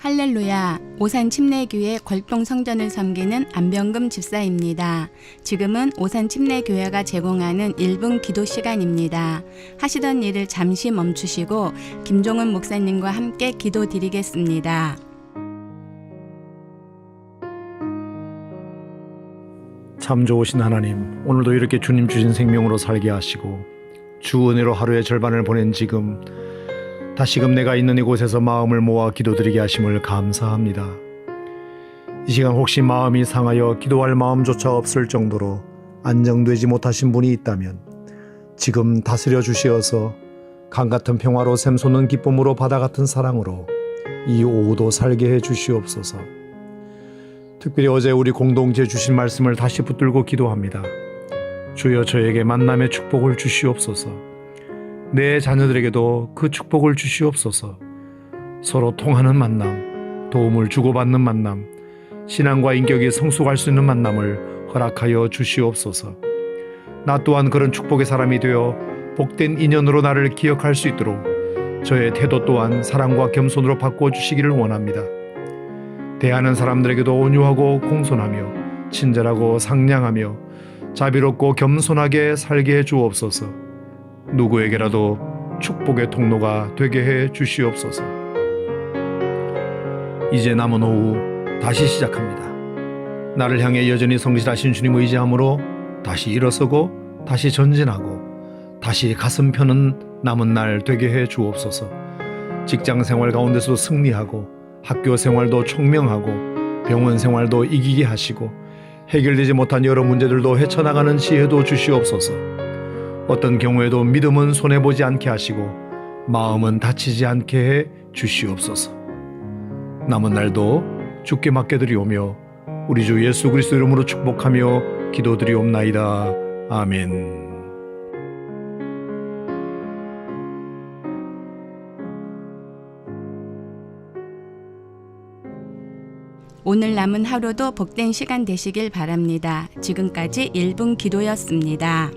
할렐루야. 오산 침례교회 걸동 성전을 섬기는 안병금 집사입니다. 지금은 오산 침례교회가 제공하는 1분 기도 시간입니다. 하시던 일을 잠시 멈추시고 김종은 목사님과 함께 기도 드리겠습니다. 참 좋으신 하나님, 오늘도 이렇게 주님 주신 생명으로 살게 하시고 주 은혜로 하루의 절반을 보낸 지금 다시금 내가 있는 이곳에서 마음을 모아 기도드리게 하심을 감사합니다. 이 시간 혹시 마음이 상하여 기도할 마음조차 없을 정도로 안정되지 못하신 분이 있다면 지금 다스려 주시어서 강 같은 평화로 샘솟는 기쁨으로 바다 같은 사랑으로 이 오후도 살게 해 주시옵소서. 특별히 어제 우리 공동체 주신 말씀을 다시 붙들고 기도합니다. 주여 저에게 만남의 축복을 주시옵소서. 내 자녀들에게도 그 축복을 주시옵소서. 서로 통하는 만남, 도움을 주고받는 만남, 신앙과 인격이 성숙할 수 있는 만남을 허락하여 주시옵소서. 나 또한 그런 축복의 사람이 되어 복된 인연으로 나를 기억할 수 있도록 저의 태도 또한 사랑과 겸손으로 바꿔 주시기를 원합니다. 대하는 사람들에게도 온유하고 공손하며 친절하고 상냥하며 자비롭고 겸손하게 살게 해 주옵소서. 누구에게라도 축복의 통로가 되게 해 주시옵소서. 이제 남은 오후 다시 시작합니다. 나를 향해 여전히 성실하신 주님 의지함으로 다시 일어서고 다시 전진하고 다시 가슴 펴는 남은 날 되게 해 주옵소서. 직장 생활 가운데서도 승리하고 학교 생활도 총명하고 병원 생활도 이기게 하시고 해결되지 못한 여러 문제들도 헤쳐나가는 지혜도 주시옵소서. 어떤 경우에도 믿음은 손해보지 않게 하시고 마음은 다치지 않게 해 주시옵소서. 남은 날도 주께 맡겨드리오며 우리 주 예수 그리스도 이름으로 축복하며 기도드리옵나이다. 아멘. 오늘 남은 하루도 복된 시간 되시길 바랍니다. 지금까지 1분 기도였습니다.